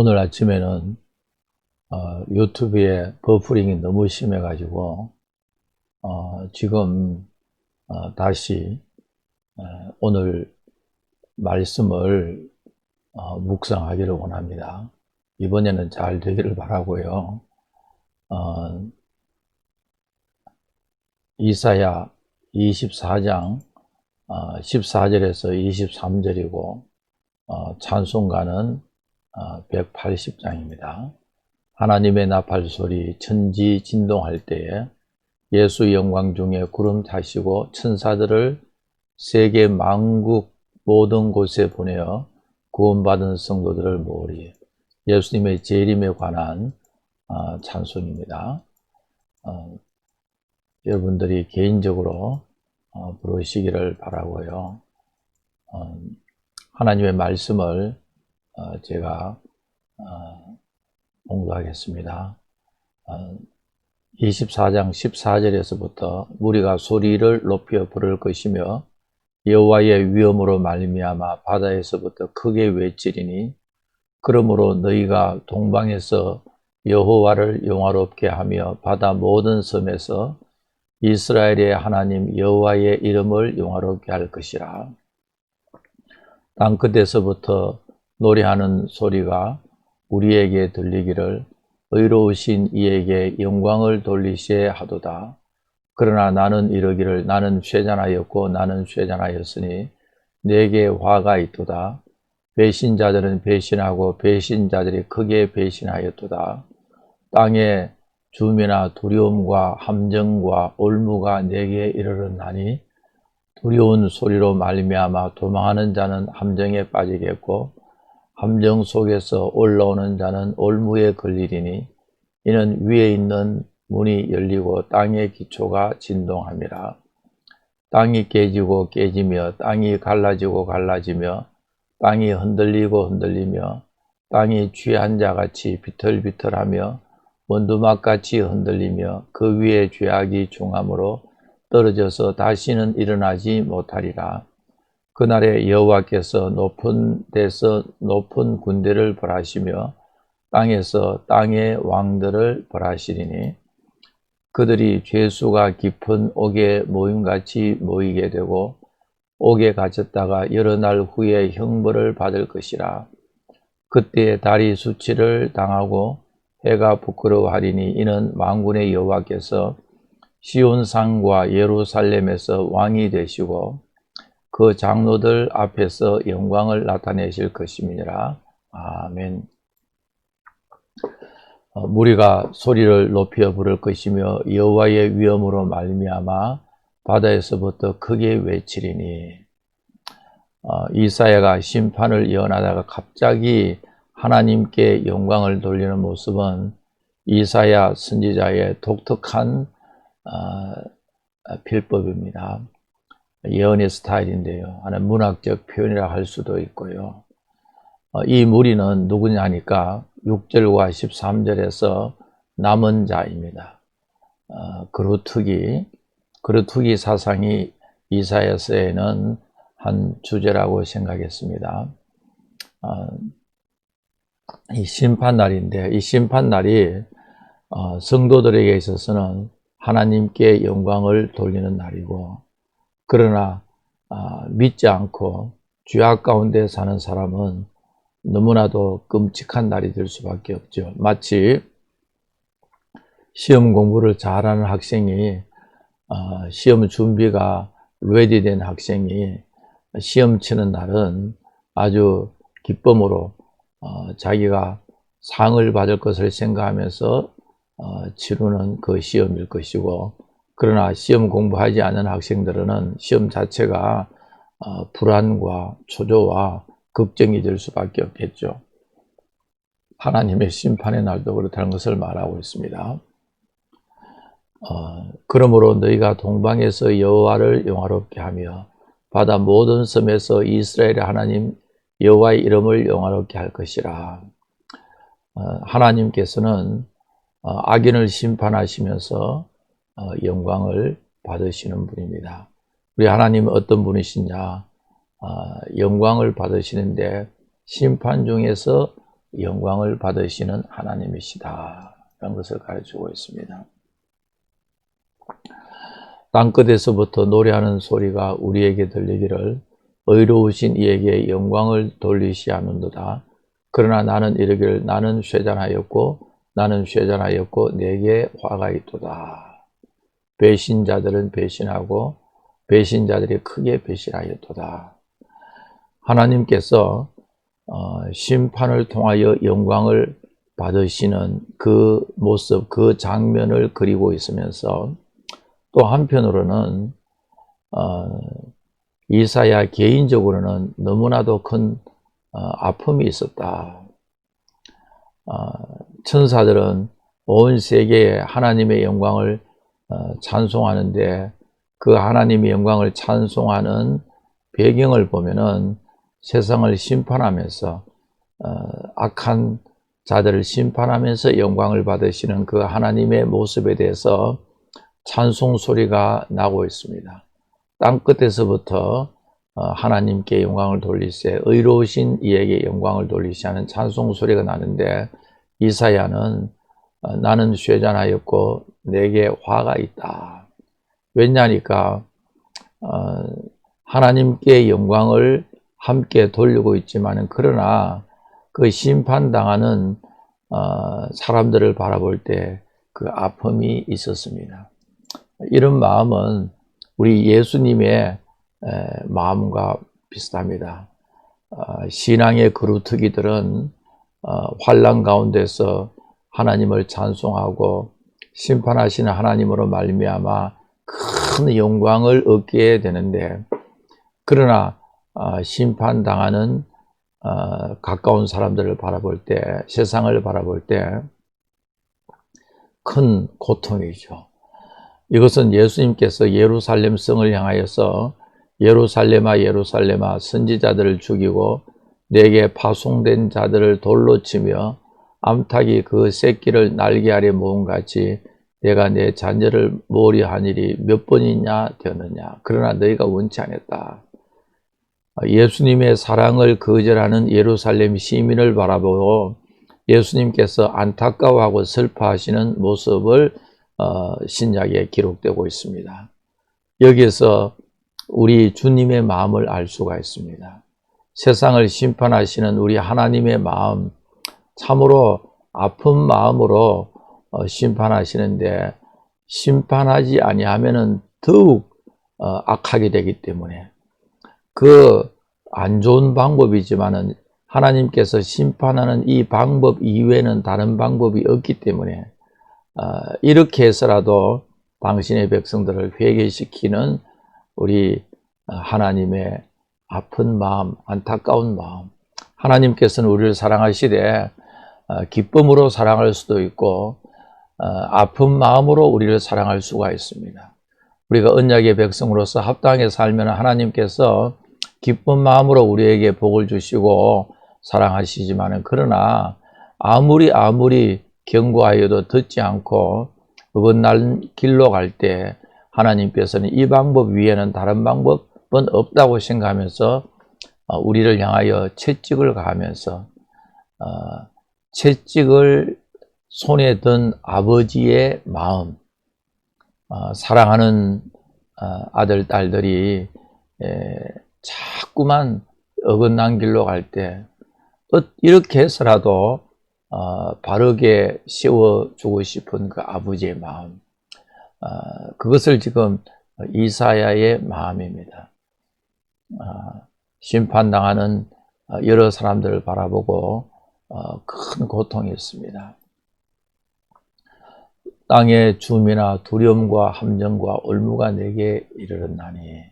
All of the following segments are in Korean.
오늘 아침에는 어, 유튜브에 버프링이 너무 심해 가지고 어, 지금 어, 다시 어, 오늘 말씀을 어, 묵상하기를 원합니다. 이번에는 잘 되기를 바라고요. 어, 이사야 24장 14절에서 23절이고 찬송가는 180장입니다. 하나님의 나팔 소리 천지 진동할 때에 예수 영광 중에 구름 타시고 천사들을 세계 만국 모든 곳에 보내어 구원받은 성도들을 모으리 예수님의 재림에 관한 어, 찬송입니다. 어, 여러분들이 개인적으로 어, 부르시기를 바라고요. 어, 하나님의 말씀을 어, 제가 어, 공부하겠습니다. 24장 14절에서부터 무리가 소리를 높여 부를 것이며 여호와의 위엄으로 말미암아 바다에서부터 크게 외치리니 그러므로 너희가 동방에서 여호와를 영화롭게 하며 바다 모든 섬에서 이스라엘의 하나님 여호와의 이름을 영화롭게 할 것이라. 땅 끝에서부터 노래하는 소리가 우리에게 들리기를 의로우신 이에게 영광을 돌리시에 하도다. 그러나 나는 이러기를 나는 쇠잔하였고 나는 쇠잔하였으니 내게 화가 있도다. 배신자들은 배신하고 배신자들이 크게 배신하였도다. 땅에 주미나 두려움과 함정과 올무가 내게 이르렀나니 두려운 소리로 말미암아 도망하는 자는 함정에 빠지겠고 함정 속에서 올라오는 자는 올무에 걸리리니 이는 위에 있는 문이 열리고 땅의 기초가 진동함이라 땅이 깨지고 깨지며 땅이 갈라지고 갈라지며 땅이 흔들리고 흔들리며 땅이 취한 자같이 비틀비틀하며 원두막같이 흔들리며 그 위에 죄악이 중함으로 떨어져서 다시는 일어나지 못하리라. 그날에 여호와께서 높은 데서 높은 군대를 벌하시며 땅에서 땅의 왕들을 벌하시리니 그들이 죄수가 깊은 옥에 모임같이 모이게 되고 옥에 갇혔다가 여러 날 후에 형벌을 받을 것이라. 그때 달이 수치를 당하고 해가 부끄러워하리니 이는 망군의 여호와께서 시온산과 예루살렘에서 왕이 되시고 그 장로들 앞에서 영광을 나타내실 것임이니라. 아멘. 어, 무리가 소리를 높여 부를 것이며 여호와의 위엄으로 말미암아 바다에서부터 크게 외치리니 어, 이사야가 심판을 예언하다가 갑자기 하나님께 영광을 돌리는 모습은 이사야 선지자의 독특한 어, 필법입니다. 예언의 스타일인데요. 하나 문학적 표현이라 할 수도 있고요. 어, 이 무리는 누구냐 하니까 6절과 13절에서 남은 자입니다. 어, 그루트기, 그루트기 사상이 이사야서에는 한 주제라고 생각했습니다. 이 심판날인데 이 심판날이 성도들에게 있어서는 하나님께 영광을 돌리는 날이고 그러나 아, 믿지 않고 죄악 가운데 사는 사람은 너무나도 끔찍한 날이 될 수밖에 없죠. 마치 시험 공부를 잘하는 학생이 아, 시험 준비가 레디된 학생이 시험 치는 날은 아주 기쁨으로 어, 자기가 상을 받을 것을 생각하면서 어, 치르는 그 시험일 것이고 그러나 시험 공부하지 않은 학생들은 시험 자체가 어, 불안과 초조와 걱정이 될 수밖에 없겠죠. 하나님의 심판의 날도 그렇다는 것을 말하고 있습니다. 어, 그러므로 너희가 동방에서 여호와를 영화롭게 하며 바다 모든 섬에서 이스라엘의 하나님 여호와의 이름을 영화롭게 할 것이라. 어, 하나님께서는 어, 악인을 심판하시면서 어, 영광을 받으시는 분입니다. 우리 하나님은 어떤 분이시냐? 어, 영광을 받으시는데 심판 중에서 영광을 받으시는 하나님이시다. 라는 것을 가르치고 있습니다. 땅끝에서부터 노래하는 소리가 우리에게 들리기를 의로우신 이에게 영광을 돌리시 하는도다. 그러나 나는 이르기를 나는 쇠잔하였고 나는 쇠잔하였고 내게 화가 있도다. 배신자들은 배신하고 배신자들이 크게 배신하였도다. 하나님께서 어, 심판을 통하여 영광을 받으시는 그 모습, 그 장면을 그리고 있으면서 또 한편으로는 어, 이사야 개인적으로는 너무나도 큰 어, 아픔이 있었다. 어, 천사들은 온 세계에 하나님의 영광을 어, 찬송하는데 그 하나님의 영광을 찬송하는 배경을 보면은 세상을 심판하면서 어, 악한 자들을 심판하면서 영광을 받으시는 그 하나님의 모습에 대해서 찬송 소리가 나고 있습니다. 땅 끝에서부터 어, 하나님께 영광을 돌리세 의로우신 이에게 영광을 돌리시 하는 찬송 소리가 나는데 이사야는 어, 나는 쇠잔하였고 내게 화가 있다. 왜냐니까 어, 하나님께 영광을 함께 돌리고 있지만은 그러나 그 심판당하는 사람들을 바라볼 때 그 아픔이 있었습니다. 이런 마음은 우리 예수님의 마음과 비슷합니다. 어, 신앙의 그루트기들은 어, 환란 가운데서 하나님을 찬송하고 심판하시는 하나님으로 말미암아 큰 영광을 얻게 되는데 그러나 어, 심판당하는 가까운 사람들을 바라볼 때 세상을 바라볼 때 큰 고통이죠. 이것은 예수님께서 예루살렘 성을 향하여서 예루살렘아 예루살렘아 선지자들을 죽이고 내게 파송된 자들을 돌로 치며 암탉이 그 새끼를 날개 아래 모은 같이 내가 내 자녀를 모리한 일이 몇 번이냐 되었느냐 그러나 너희가 원치 않았다. 예수님의 사랑을 거절하는 예루살렘 시민을 바라보고 예수님께서 안타까워하고 슬퍼하시는 모습을 어, 신약에 기록되고 있습니다. 여기에서 우리 주님의 마음을 알 수가 있습니다. 세상을 심판하시는 우리 하나님의 마음, 참으로 아픈 마음으로 어, 심판하시는데 심판하지 아니하면은 더욱 어, 악하게 되기 때문에 그 안 좋은 방법이지만은 하나님께서 심판하는 이 방법 이외에는 다른 방법이 없기 때문에 어, 이렇게 해서라도 당신의 백성들을 회개시키는 우리 어, 하나님의 아픈 마음, 안타까운 마음. 하나님께서는 우리를 사랑하시되 어, 기쁨으로 사랑할 수도 있고 아픈 마음으로 우리를 사랑할 수가 있습니다. 우리가 언약의 백성으로서 합당하게 살면 하나님께서 기쁜 마음으로 우리에게 복을 주시고 사랑하시지만은 그러나 아무리 아무리 경고하여도 듣지 않고 어긋날 길로 갈 때 하나님께서는 이 방법 위에는 다른 방법은 없다고 생각하면서 어, 우리를 향하여 채찍을 가하면서 어, 채찍을 손에 든 아버지의 마음, 어, 사랑하는 아들, 딸들이 자꾸만 어긋난 길로 갈 때 이렇게 해서라도 어, 바르게 씌워주고 싶은 그 아버지의 마음, 어, 그것을 지금 이사야의 마음입니다. 어, 심판당하는 여러 사람들을 바라보고 어, 큰 고통이 있습니다. 땅의 주미나 두려움과 함정과 올무가 내게 이르렀나니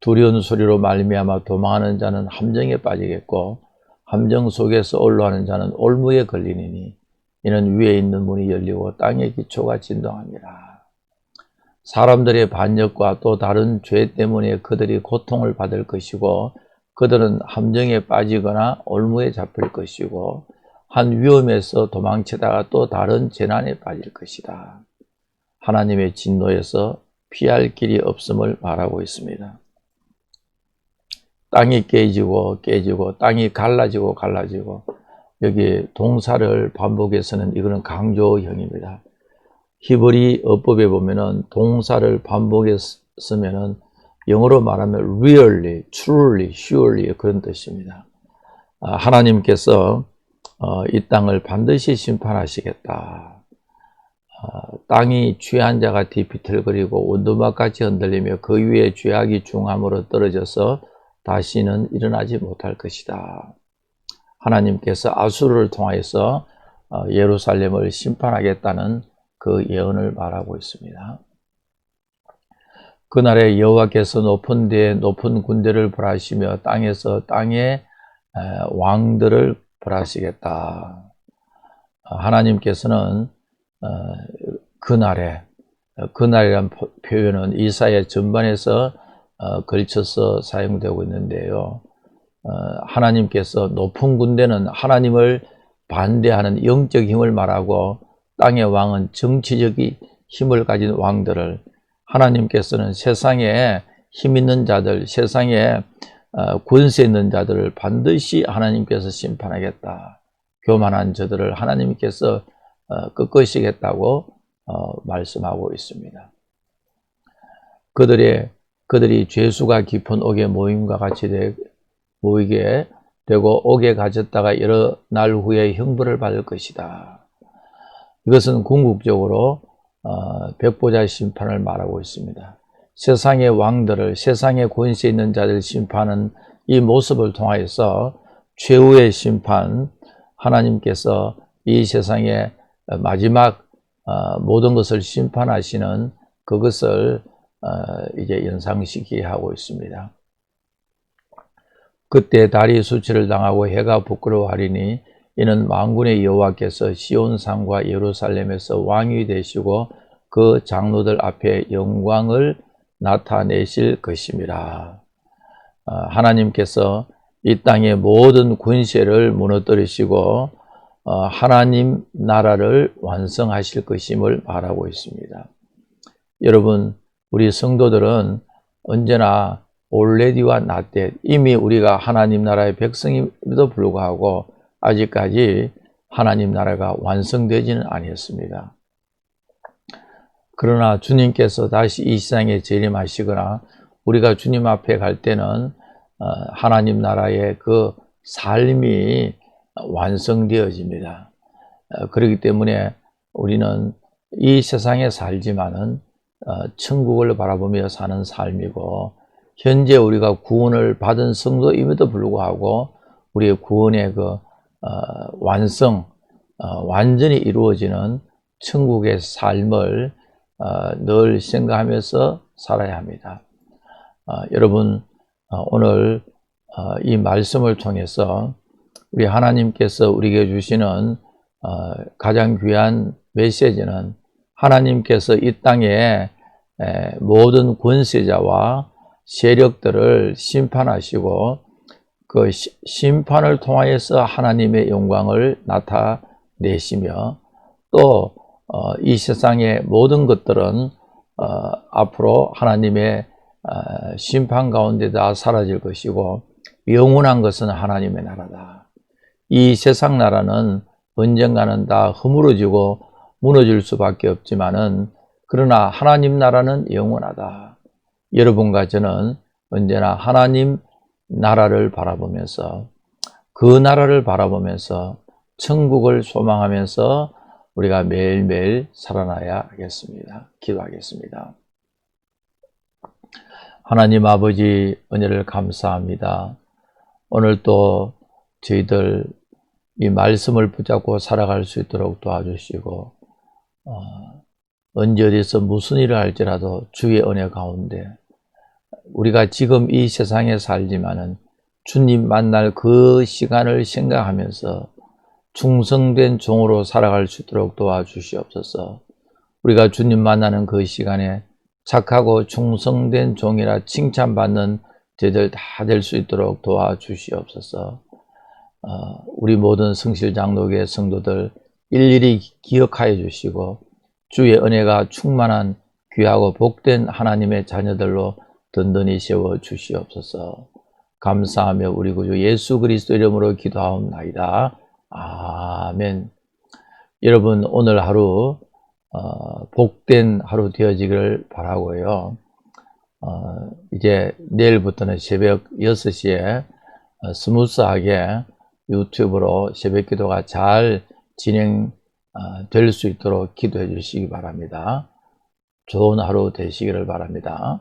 두려운 소리로 말미암아 도망하는 자는 함정에 빠지겠고 함정 속에서 올라가는 자는 올무에 걸리니니 이는 위에 있는 문이 열리고 땅의 기초가 진동합니다. 사람들의 반역과 또 다른 죄 때문에 그들이 고통을 받을 것이고 그들은 함정에 빠지거나 올무에 잡힐 것이고 한 위험에서 도망치다가 또 다른 재난에 빠질 것이다. 하나님의 진노에서 피할 길이 없음을 말하고 있습니다. 땅이 깨지고 깨지고 땅이 갈라지고 갈라지고 여기 동사를 반복해서는 이거는 강조형입니다. 히브리 어법에 보면은 동사를 반복했으면은 영어로 말하면 really, truly, surely 그런 뜻입니다. 아, 하나님께서 어, 이 땅을 반드시 심판하시겠다. 아, 땅이 취한 자 같이 비틀거리고 온두막같이 흔들리며 그 위에 죄악이 중함으로 떨어져서 다시는 일어나지 못할 것이다. 하나님께서 아수르를 통하여서 어, 예루살렘을 심판하겠다는 그 예언을 말하고 있습니다. 그날에 여호와께서 높은 데에 높은 군대를 벌하시며 땅에서 땅에 왕들을 벌하시겠다. 하나님께서는 어, 그날에 그날이란 표현은 이사야 전반에서 어, 걸쳐서 사용되고 있는데요. 어, 하나님께서 높은 군대는 하나님을 반대하는 영적 힘을 말하고 땅의 왕은 정치적인 힘을 가진 왕들을 하나님께서는 세상에 힘 있는 자들, 세상에 어, 권세 있는 자들을 반드시 하나님께서 심판하겠다. 교만한 저들을 하나님께서 꺾으시겠다고 말씀하고 있습니다. 그들의 그들이 죄수가 깊은 옥에 모임과 같이 되, 모이게 되고 옥에 갇혔다가 여러 날 후에 형벌을 받을 것이다. 이것은 궁극적으로 어, 백보자 심판을 말하고 있습니다. 세상의 왕들을 세상의 권세 있는 자들 심판은 이 모습을 통하여서 최후의 심판 하나님께서 이 세상의 마지막 어, 모든 것을 심판하시는 그것을 어, 이제 연상시키게 하고 있습니다. 그때 달이 수치를 당하고 해가 부끄러워하리니 이는 만군의 여호와께서 시온 산과 예루살렘에서 왕이 되시고 그 장로들 앞에 영광을 나타내실 것입니다. 어, 하나님께서 이 땅의 모든 군세를 무너뜨리시고 어, 하나님 나라를 완성하실 것임을 말하고 있습니다. 여러분, 우리 성도들은 언제나 올레디와 나때 이미 우리가 하나님 나라의 백성임에도 불구하고 아직까지 하나님 나라가 완성되지는 아니었습니다. 그러나 주님께서 다시 이 세상에 재림하시거나 우리가 주님 앞에 갈 때는 어, 하나님 나라의 그 삶이 완성되어집니다. 어, 그렇기 때문에 우리는 이 세상에 살지만은 어, 천국을 바라보며 사는 삶이고 현재 우리가 구원을 받은 성도임에도 불구하고 우리의 구원의 그 어, 완성, 어, 완전히 이루어지는 천국의 삶을 어, 늘 생각하면서 살아야 합니다. 어, 여러분 어, 오늘 어, 이 말씀을 통해서 우리 하나님께서 우리에게 주시는 가장 귀한 메시지는 하나님께서 이 땅에 모든 권세자와 세력들을 심판하시고 그 심판을 통하여서 하나님의 영광을 나타내시며 또이 어, 세상의 모든 것들은 어, 앞으로 하나님의 어, 심판 가운데 다 사라질 것이고 영원한 것은 하나님의 나라다. 이 세상 나라는 언젠가는 다 허물어지고 무너질 수밖에 없지만은 그러나 하나님 나라는 영원하다. 여러분과 저는 언제나 하나님 나라를 바라보면서 그 나라를 바라보면서 천국을 소망하면서 우리가 매일매일 살아나야 하겠습니다. 기도하겠습니다. 하나님 아버지 은혜를 감사합니다. 오늘 또 저희들 이 말씀을 붙잡고 살아갈 수 있도록 도와주시고 어, 언제 어디서 무슨 일을 할지라도 주의 은혜 가운데 우리가 지금 이 세상에 살지만은 주님 만날 그 시간을 생각하면서 충성된 종으로 살아갈 수 있도록 도와주시옵소서. 우리가 주님 만나는 그 시간에 착하고 충성된 종이라 칭찬받는 저들 다 될 수 있도록 도와주시옵소서. 어, 우리 모든 성실장로교의 성도들 일일이 기억하여 주시고 주의 은혜가 충만한 귀하고 복된 하나님의 자녀들로 든든히 세워 주시옵소서. 감사하며 우리 구주 예수 그리스도 이름으로 기도하옵나이다. 아멘. 여러분 오늘 하루 어, 복된 하루 되어지기를 바라고요. 어, 이제 내일부터는 새벽 6시에 어, 스무스하게 유튜브로 새벽 기도가 잘 진행될 수 있도록 기도해 주시기 바랍니다. 좋은 하루 되시기를 바랍니다.